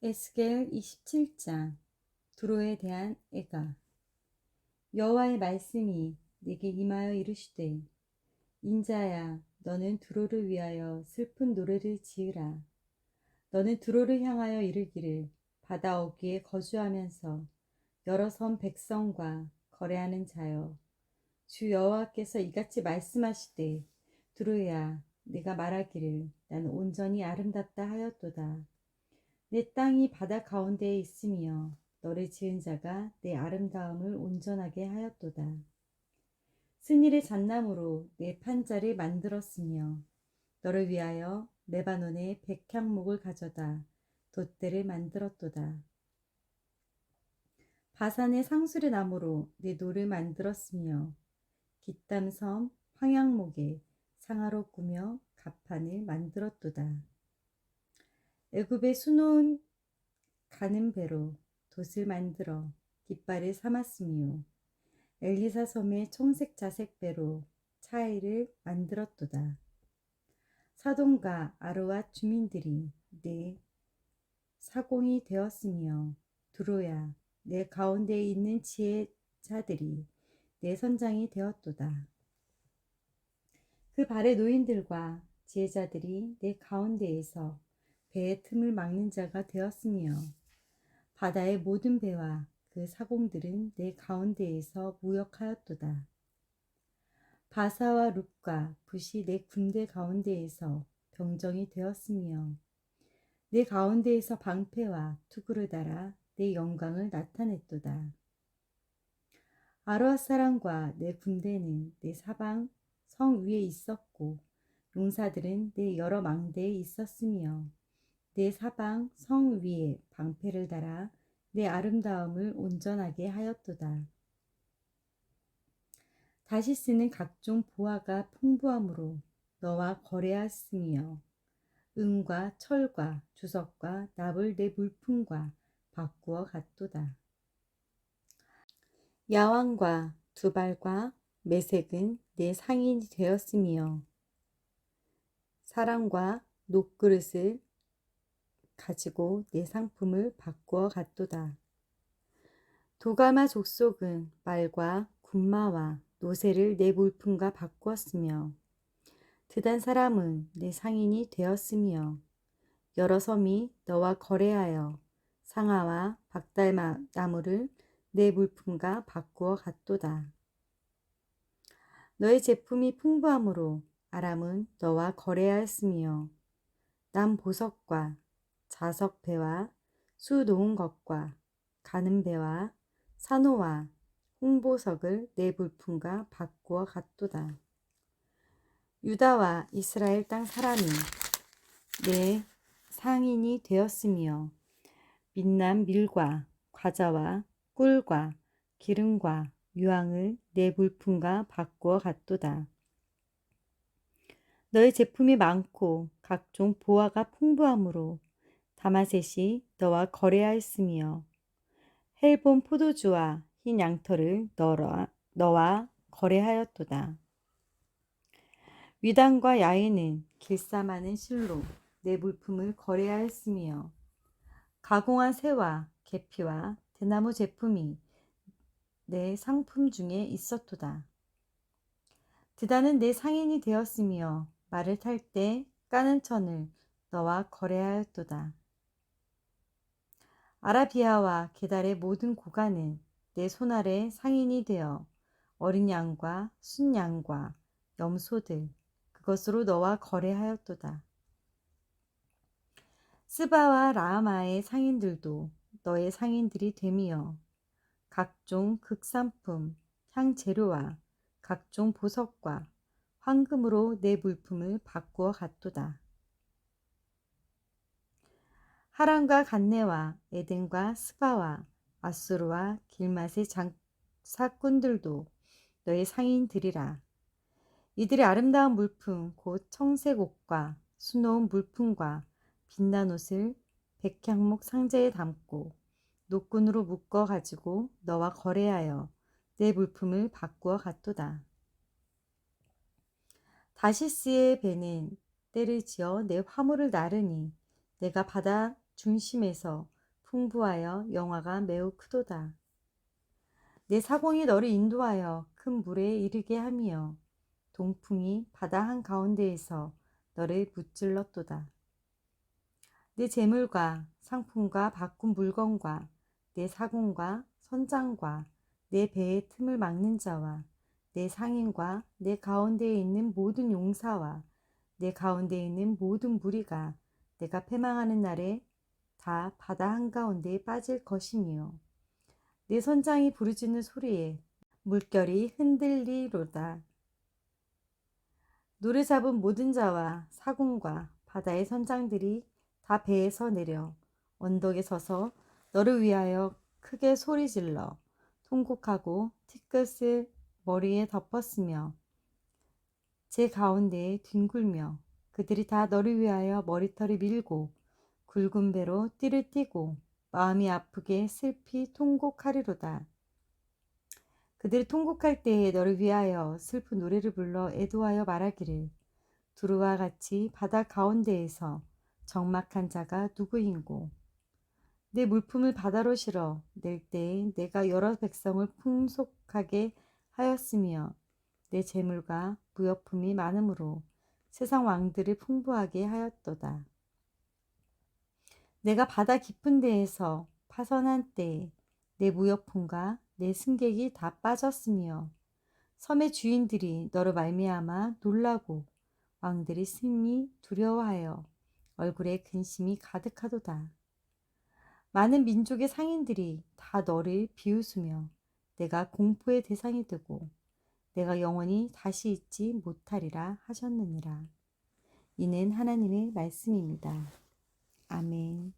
에스겔 27장 두로에 대한 애가 여호와의 말씀이 내게 임하여 이르시되 인자야 너는 두로를 위하여 슬픈 노래를 지으라. 너는 두로를 향하여 이르기를 바다 어귀에 거주하면서 여러 섬 백성과 거래하는 자여 주 여호와께서 이같이 말씀하시되 두로야 내가 말하기를 나는 온전히 아름답다 하였도다 내 땅이 바다 가운데에 있으며 너를 지은 자가 내 아름다움을 온전하게 하였도다. 스닐의 잣나무로 내 판자를 만들었으며 너를 위하여 레바논의 백향목을 가져다 돛대를 만들었도다. 바산의 상수리 나무로 내 노를 만들었으며 깃담섬 황양목에 상하로 꾸며 갑판을 만들었도다. 애굽의 수놓은 가는 배로 돛을 만들어 깃발을 삼았으며 엘리사 섬의 청색 자색 배로 차이를 만들었도다. 사돈과 아로와 주민들이 내 사공이 되었으며 두로야 내 가운데에 있는 지혜자들이 내 선장이 되었도다. 그 발의 노인들과 지혜자들이 내 가운데에서 배의 틈을 막는 자가 되었으며 바다의 모든 배와 그 사공들은 내 가운데에서 무역하였도다. 바사와 룹과 붓이 내 군대 가운데에서 병정이 되었으며 내 가운데에서 방패와 투구를 달아 내 영광을 나타냈도다. 아로아 사람과 내 군대는 내 사방 성 위에 있었고 용사들은 내 여러 망대에 있었으며 내 사방 성 위에 방패를 달아 내 아름다움을 온전하게 하였도다. 다시 쓰는 각종 보화가 풍부함으로 너와 거래하였으며 은과 철과 주석과 납을 내 물품과 바꾸어 갔도다. 야왕과 두발과 매색은 내 상인이 되었으며 사랑과 녹그릇을 가지고 내 상품을 바꾸어 갔도다. 도가마 족속은 말과 군마와 노새를 내 물품과 바꾸었으며 드단 사람은 내 상인이 되었으며 여러 섬이 너와 거래하여 상아와 박달마 나무를 내 물품과 바꾸어 갔도다. 너의 제품이 풍부함으로 아람은 너와 거래하였으며 남 보석과 자석 배와 수 놓은 것과 가는 배와 산호와 홍보석을 내 물품과 바꾸어 갔도다. 유다와 이스라엘 땅 사람이 내 상인이 되었으며 민남 밀과 과자와 꿀과 기름과 유황을 내 물품과 바꾸어 갔도다. 너의 제품이 많고 각종 보화가 풍부함으로 다마셋이 너와 거래하였으며 헬본 포도주와 흰 양털을 너와, 너와 거래하였도다. 위단과 야에는 길쌈하는 실로 내 물품을 거래하였으며 가공한 새와 계피와 대나무 제품이 내 상품 중에 있었도다. 드다는 내 상인이 되었으며 말을 탈 때 까는 천을 너와 거래하였도다. 아라비아와 게달의 모든 고가는 내 손아래 상인이 되어 어린 양과 순양과 염소들 그것으로 너와 거래하였도다. 스바와 라마의 상인들도 너의 상인들이 되며 각종 극산품, 향재료와 각종 보석과 황금으로 내 물품을 바꾸어 갔도다. 하란과 간네와 에덴과 스바와 아수르와 길맛의 장사꾼들도 너의 상인들이라. 이들의 아름다운 물품 곧 청색 옷과 수놓은 물품과 빛난 옷을 백향목 상자에 담고 노끈으로 묶어 가지고 너와 거래하여 내 물품을 바꾸어 갔도다. 다시스의 배는 때를 지어 내 화물을 나르니 내가 바다 중심에서 풍부하여 영화가 매우 크도다. 내 사공이 너를 인도하여 큰 물에 이르게 하며 동풍이 바다 한 가운데에서 너를 무찔렀도다. 내 재물과 상품과 바꾼 물건과 내 사공과 선장과 내 배의 틈을 막는 자와 내 상인과 내 가운데에 있는 모든 용사와 내 가운데에 있는 모든 무리가 내가 패망하는 날에 다 바다 한가운데에 빠질 것이며 내 선장이 부르짖는 소리에 물결이 흔들리로다. 노래 잡은 모든 자와 사공과 바다의 선장들이 다 배에서 내려 언덕에 서서 너를 위하여 크게 소리 질러 통곡하고 티끝을 머리에 덮었으며 제 가운데에 뒹굴며 그들이 다 너를 위하여 머리털을 밀고 굵은 배로 띠를 띠고 마음이 아프게 슬피 통곡하리로다. 그들이 통곡할 때에 너를 위하여 슬픈 노래를 불러 애도하여 말하기를 두루와 같이 바다 가운데에서 적막한 자가 누구인고 내 물품을 바다로 실어 낼 때에 내가 여러 백성을 풍속하게 하였으며 내 재물과 무역품이 많으므로 세상 왕들을 풍부하게 하였도다. 내가 바다 깊은 데에서 파선한 때에 내 무역품과 내 승객이 다 빠졌으며 섬의 주인들이 너로 말미암아 놀라고 왕들이 심히 두려워하여 얼굴에 근심이 가득하도다. 많은 민족의 상인들이 다 너를 비웃으며 내가 공포의 대상이 되고 내가 영원히 다시 잊지 못하리라 하셨느니라. 이는 하나님의 말씀입니다. 아멘.